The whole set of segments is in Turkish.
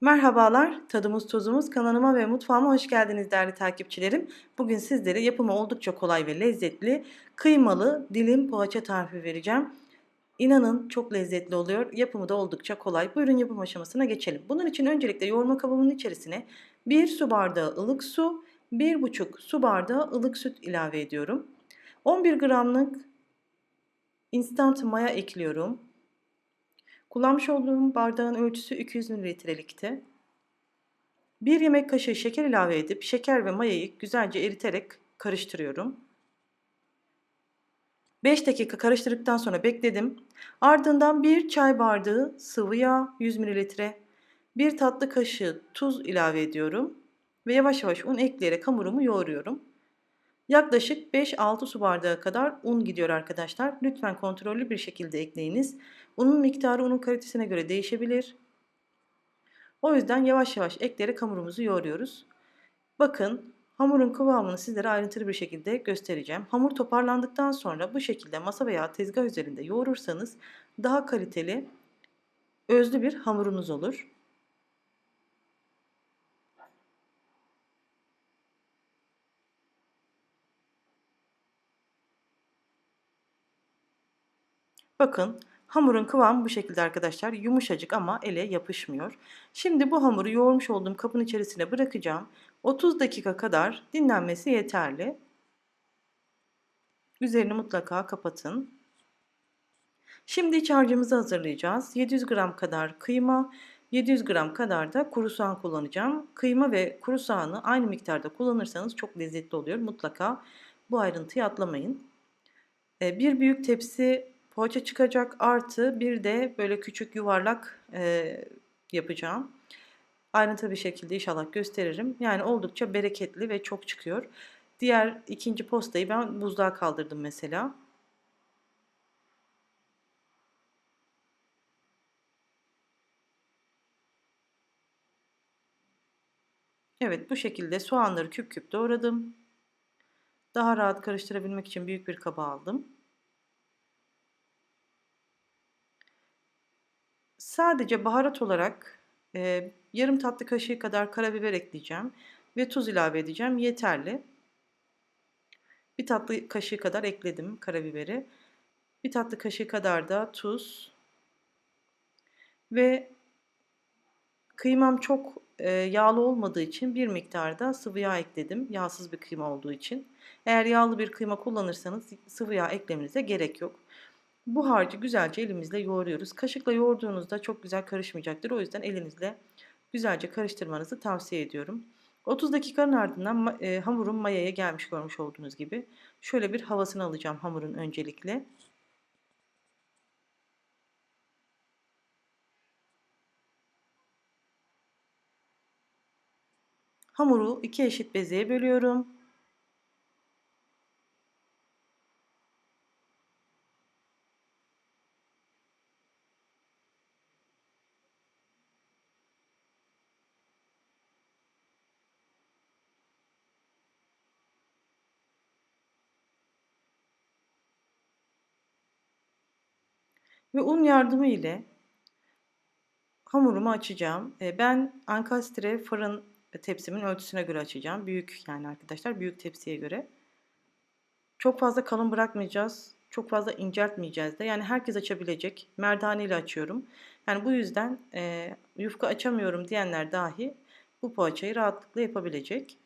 Merhabalar, tadımız tozumuz kanalıma ve mutfağıma hoş geldiniz değerli takipçilerim. Bugün sizlere yapımı oldukça kolay ve lezzetli kıymalı dilim poğaça tarifi vereceğim. İnanın çok lezzetli oluyor. Yapımı da oldukça kolay. Buyurun yapım aşamasına geçelim. Bunun için öncelikle yoğurma kabımın içerisine 1 su bardağı ılık su, 1,5 su bardağı ılık süt ilave ediyorum. 11 gramlık instant maya ekliyorum. Kullanmış olduğum bardağın ölçüsü 200 mililitrelikti. 1 yemek kaşığı şeker ilave edip şeker ve mayayı güzelce eriterek karıştırıyorum. 5 dakika karıştırdıktan sonra bekledim. Ardından 1 çay bardağı sıvı yağ 100 mililitre, 1 tatlı kaşığı tuz ilave ediyorum ve yavaş yavaş un ekleyerek hamurumu yoğuruyorum. Yaklaşık 5-6 su bardağı kadar un gidiyor arkadaşlar. Lütfen kontrollü bir şekilde ekleyiniz. Unun miktarı unun kalitesine göre değişebilir. O yüzden yavaş yavaş ekleyerek hamurumuzu yoğuruyoruz. Bakın hamurun kıvamını sizlere ayrıntılı bir şekilde göstereceğim. Hamur toparlandıktan sonra bu şekilde masa veya tezgah üzerinde yoğurursanız daha kaliteli, özlü bir hamurunuz olur. Bakın hamurun kıvamı bu şekilde arkadaşlar. Yumuşacık ama ele yapışmıyor. Şimdi bu hamuru yoğurmuş olduğum kabın içerisine bırakacağım. 30 dakika kadar dinlenmesi yeterli. Üzerini mutlaka kapatın. Şimdi iç harcımızı hazırlayacağız. 700 gram kadar kıyma, 700 gram kadar da kuru soğan kullanacağım. Kıyma ve kuru soğanı aynı miktarda kullanırsanız çok lezzetli oluyor. Mutlaka bu ayrıntıyı atlamayın. Ee, bir büyük tepsi poğaça çıkacak artı bir de böyle küçük yuvarlak e, yapacağım. Ayrıntılı bir şekilde inşallah gösteririm. Yani oldukça bereketli ve çok çıkıyor. Diğer ikinci postayı ben buzluğa kaldırdım mesela. Evet bu şekilde soğanları küp küp doğradım. Daha rahat karıştırabilmek için büyük bir kaba aldım. Sadece baharat olarak e, yarım tatlı kaşığı kadar karabiber ekleyeceğim ve tuz ilave edeceğim. Yeterli. Bir tatlı kaşığı kadar ekledim karabiberi. Bir tatlı kaşığı kadar da tuz. Ve kıymam çok e, yağlı olmadığı için bir miktarda sıvı yağ ekledim. Yağsız bir kıyma olduğu için. Eğer yağlı bir kıyma kullanırsanız sıvı yağ eklemenize gerek yok. Bu harcı güzelce elimizle yoğuruyoruz. Kaşıkla yoğurduğunuzda çok güzel karışmayacaktır. O yüzden elinizle güzelce karıştırmanızı tavsiye ediyorum. 30 dakikanın ardından e, hamurun mayaya gelmiş görmüş olduğunuz gibi. Şöyle bir havasını alacağım hamurun öncelikle. Hamuru iki eşit bezeye bölüyorum. Ve un yardımı ile hamurumu açacağım. E, ben ankastre fırın tepsimin ölçüsüne göre açacağım. Büyük yani arkadaşlar büyük tepsiye göre. Çok fazla kalın bırakmayacağız. Çok fazla inceltmeyeceğiz de. Yani herkes açabilecek. Merdane ile açıyorum. Yani bu yüzden e, yufka açamıyorum diyenler dahi bu poğaçayı rahatlıkla yapabilecek.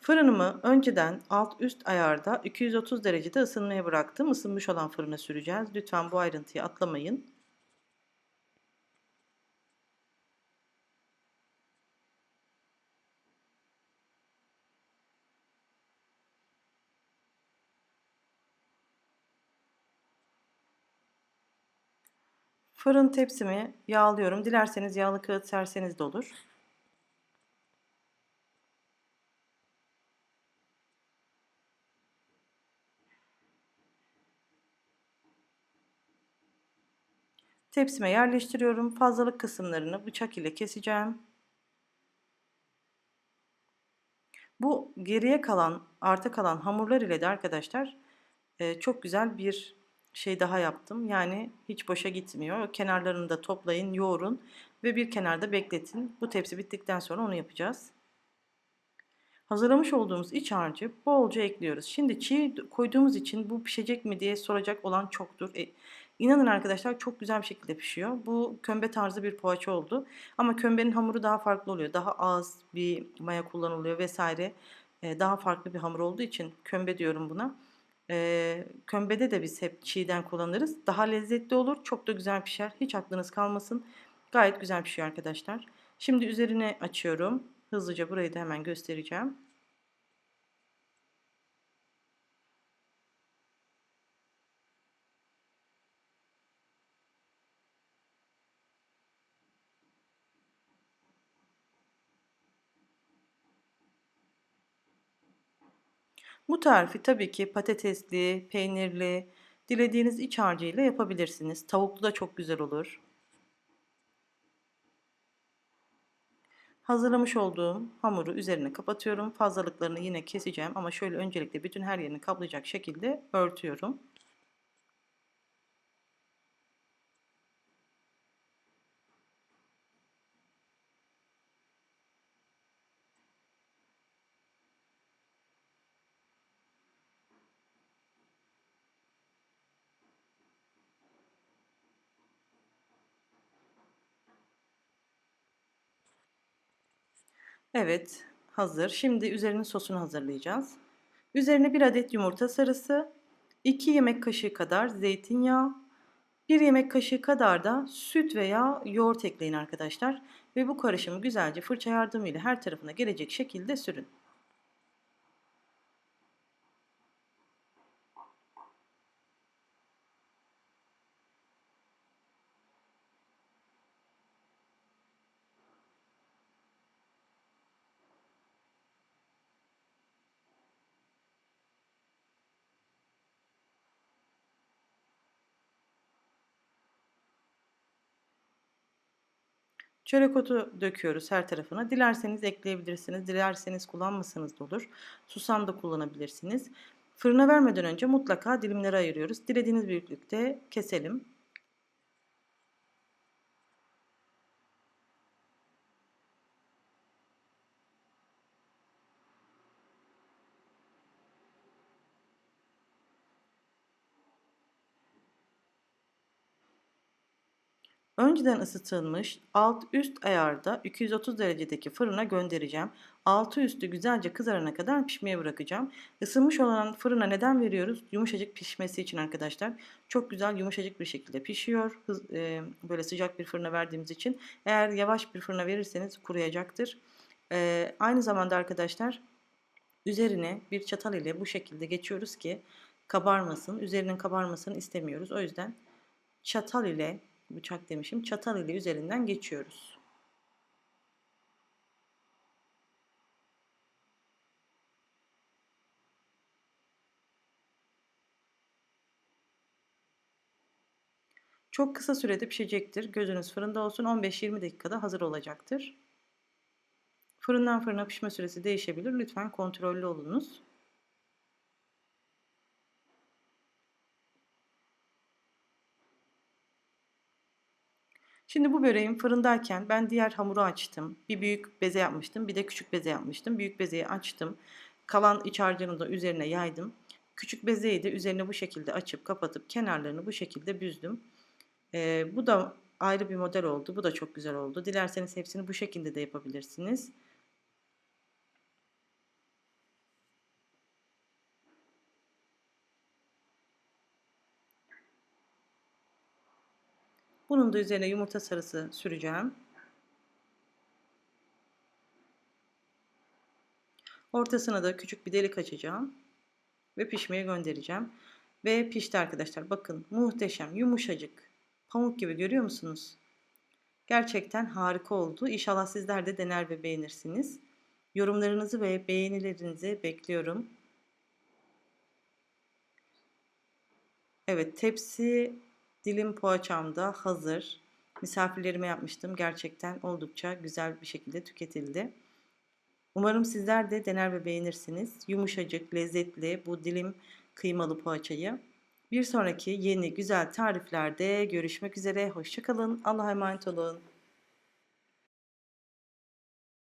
Fırınımı önceden alt üst ayarda 230 derecede ısınmaya bıraktım. Isınmış olan fırına süreceğiz. Lütfen bu ayrıntıyı atlamayın. Fırın tepsimi yağlıyorum. Dilerseniz yağlı kağıt serseniz de olur. Tepsime yerleştiriyorum. Fazlalık kısımlarını bıçak ile keseceğim. Bu geriye kalan, arta kalan hamurlar ile de arkadaşlar e, çok güzel bir şey daha yaptım. Yani hiç boşa gitmiyor. Kenarlarını da toplayın, yoğurun ve bir kenarda bekletin. Bu tepsi bittikten sonra onu yapacağız. Hazırlamış olduğumuz iç harcı bolca ekliyoruz. Şimdi çiğ koyduğumuz için bu pişecek mi diye soracak olan çoktur. E, inanın arkadaşlar çok güzel bir şekilde pişiyor. Bu kömbe tarzı bir poğaça oldu. Ama kömbenin hamuru daha farklı oluyor. Daha az bir maya kullanılıyor vesaire. E, daha farklı bir hamur olduğu için kömbe diyorum buna. E, kömbede de biz hep çiğden kullanırız. Daha lezzetli olur. Çok da güzel pişer. Hiç aklınız kalmasın. Gayet güzel pişiyor arkadaşlar. Şimdi üzerine açıyorum. Hızlıca burayı da hemen göstereceğim. Bu tarifi tabii ki patatesli, peynirli, dilediğiniz iç harcıyla yapabilirsiniz. Tavuklu da çok güzel olur. Hazırlamış olduğum hamuru üzerine kapatıyorum. Fazlalıklarını yine keseceğim ama şöyle öncelikle bütün her yerini kaplayacak şekilde örtüyorum. Evet, hazır. Şimdi üzerinin sosunu hazırlayacağız. Üzerine bir adet yumurta sarısı, 2 yemek kaşığı kadar zeytinyağı, 1 yemek kaşığı kadar da süt veya yoğurt ekleyin arkadaşlar. Ve bu karışımı güzelce fırça yardımıyla her tarafına gelecek şekilde sürün. Çörek otu döküyoruz her tarafına. Dilerseniz ekleyebilirsiniz. Dilerseniz kullanmasanız da olur. Susam da kullanabilirsiniz. Fırına vermeden önce mutlaka dilimlere ayırıyoruz. Dilediğiniz büyüklükte keselim. Önceden ısıtılmış alt üst ayarda 230 derecedeki fırına göndereceğim. Altı üstü güzelce kızarana kadar pişmeye bırakacağım. Isınmış olan fırına neden veriyoruz? Yumuşacık pişmesi için arkadaşlar. Çok güzel yumuşacık bir şekilde pişiyor. Hız, e, böyle sıcak bir fırına verdiğimiz için. Eğer yavaş bir fırına verirseniz kuruyacaktır. E, aynı zamanda arkadaşlar üzerine bir çatal ile bu şekilde geçiyoruz ki kabarmasın. Üzerinin kabarmasını istemiyoruz. O yüzden çatal ile bıçak demişim. Çatal ile üzerinden geçiyoruz. Çok kısa sürede pişecektir. Gözünüz fırında olsun 15-20 dakikada hazır olacaktır. Fırından fırına pişme süresi değişebilir. Lütfen kontrollü olunuz. Şimdi bu böreğim fırındayken ben diğer hamuru açtım. Bir büyük beze yapmıştım. Bir de küçük beze yapmıştım. Büyük bezeyi açtım. Kalan iç harcını da üzerine yaydım. Küçük bezeyi de üzerine bu şekilde açıp kapatıp kenarlarını bu şekilde büzdüm. Ee, bu da ayrı bir model oldu. Bu da çok güzel oldu. Dilerseniz hepsini bu şekilde de yapabilirsiniz. Bunun da üzerine yumurta sarısı süreceğim. Ortasına da küçük bir delik açacağım. Ve pişmeye göndereceğim. Ve pişti arkadaşlar. Bakın muhteşem, yumuşacık. Pamuk gibi görüyor musunuz? Gerçekten harika oldu. İnşallah sizler de dener ve beğenirsiniz. Yorumlarınızı ve beğenilerinizi bekliyorum. Evet tepsi Dilim poğaçam da hazır. Misafirlerime yapmıştım. Gerçekten oldukça güzel bir şekilde tüketildi. Umarım sizler de dener ve beğenirsiniz. Yumuşacık, lezzetli bu dilim kıymalı poğaçayı. Bir sonraki yeni güzel tariflerde görüşmek üzere. Hoşçakalın. Allah'a emanet olun.